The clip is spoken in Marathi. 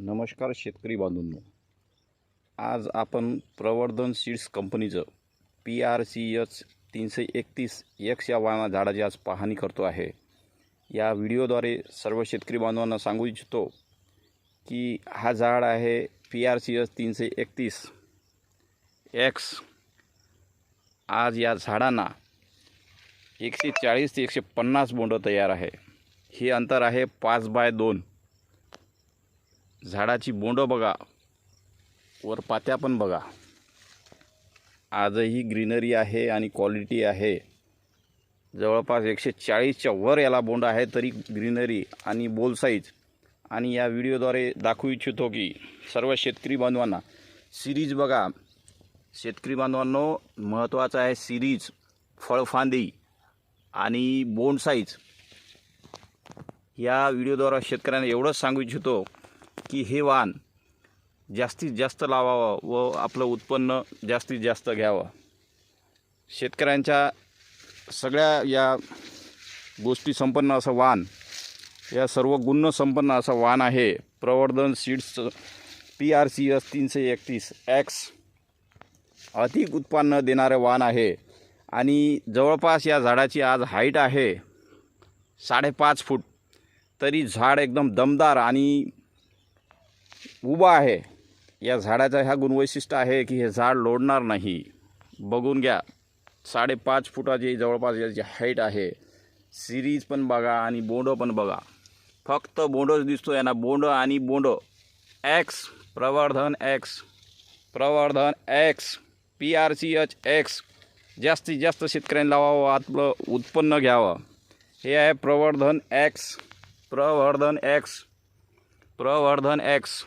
नमस्कार शेतकरी बांधूंनो. आज आपण प्रवर्धन सीड्स कंपनीचं पी आर सी एच तीनशे एकतीस एक्स या वाना झाडाची आज पाहणी करतो आहे. या व्हिडिओद्वारे सर्व शेतकरी बांधवांना सांगू इच्छितो की हा झाड आहे पी आर सी एच तीनशे एकतीस एक्स आज या झाडांना एकशे चाळीस ते एकशे पन्नास बोंडं तयार आहे. हे अंतर आहे पाच बाय दोन. झाडाची बोंडं बघा. वर पात्या पण बघा. आजही ग्रीनरी आहे आणि क्वालिटी आहे. जवळपास एकशे चाळीसच्या वर याला बोंड आहे तरी ग्रीनरी आणि बोल साईज. आणि या व्हिडिओद्वारे दाखवू इच्छितो की सर्व शेतकरी बांधवांना सिरीज बघा. शेतकरी बांधवांनो महत्त्वाचं आहे सिरीज फळफांदी आणि बोंड साईज. या व्हिडिओद्वारा शेतकऱ्यांना एवढंच सांगू इच्छितो की हे वाण जास्तीत जास्त लावावं व आपलं उत्पन्न जास्तीत जास्त घ्यावं. शेतकऱ्यांच्या सगळ्या या गोष्टी संपन्न असं वाण या सर्व गुण संपन्न असं वाण आहे. प्रवर्धन सीड्सचं पी आर सी एस तीनशे एकतीस एक्स अधिक उत्पन्न देणारं वाण आहे. आणि जवळपास या झाडाची आज हाईट आहे साडेपाच फूट. तरी झाड एकदम दमदार आणि उभा आहे. या झाडाचं ह्या गुणवैशिष्ट्य आहे की हे झाड लोडणार नाही. बघून घ्या. साडेपाच फुटाची जवळपास याची हाईट आहे. सिरीज पण बघा आणि बोंड पण बघा. फक्त बोंडच दिसतो यांना. बोंड आणि बोंड. X Pravardhan X Pravardhan X P R C H X जास्तीत जास्त शेतकऱ्यांनी लावावं आपलं उत्पन्न घ्यावं. हे आहे प्रवर्धन X Pravardhan X Pravardhan x.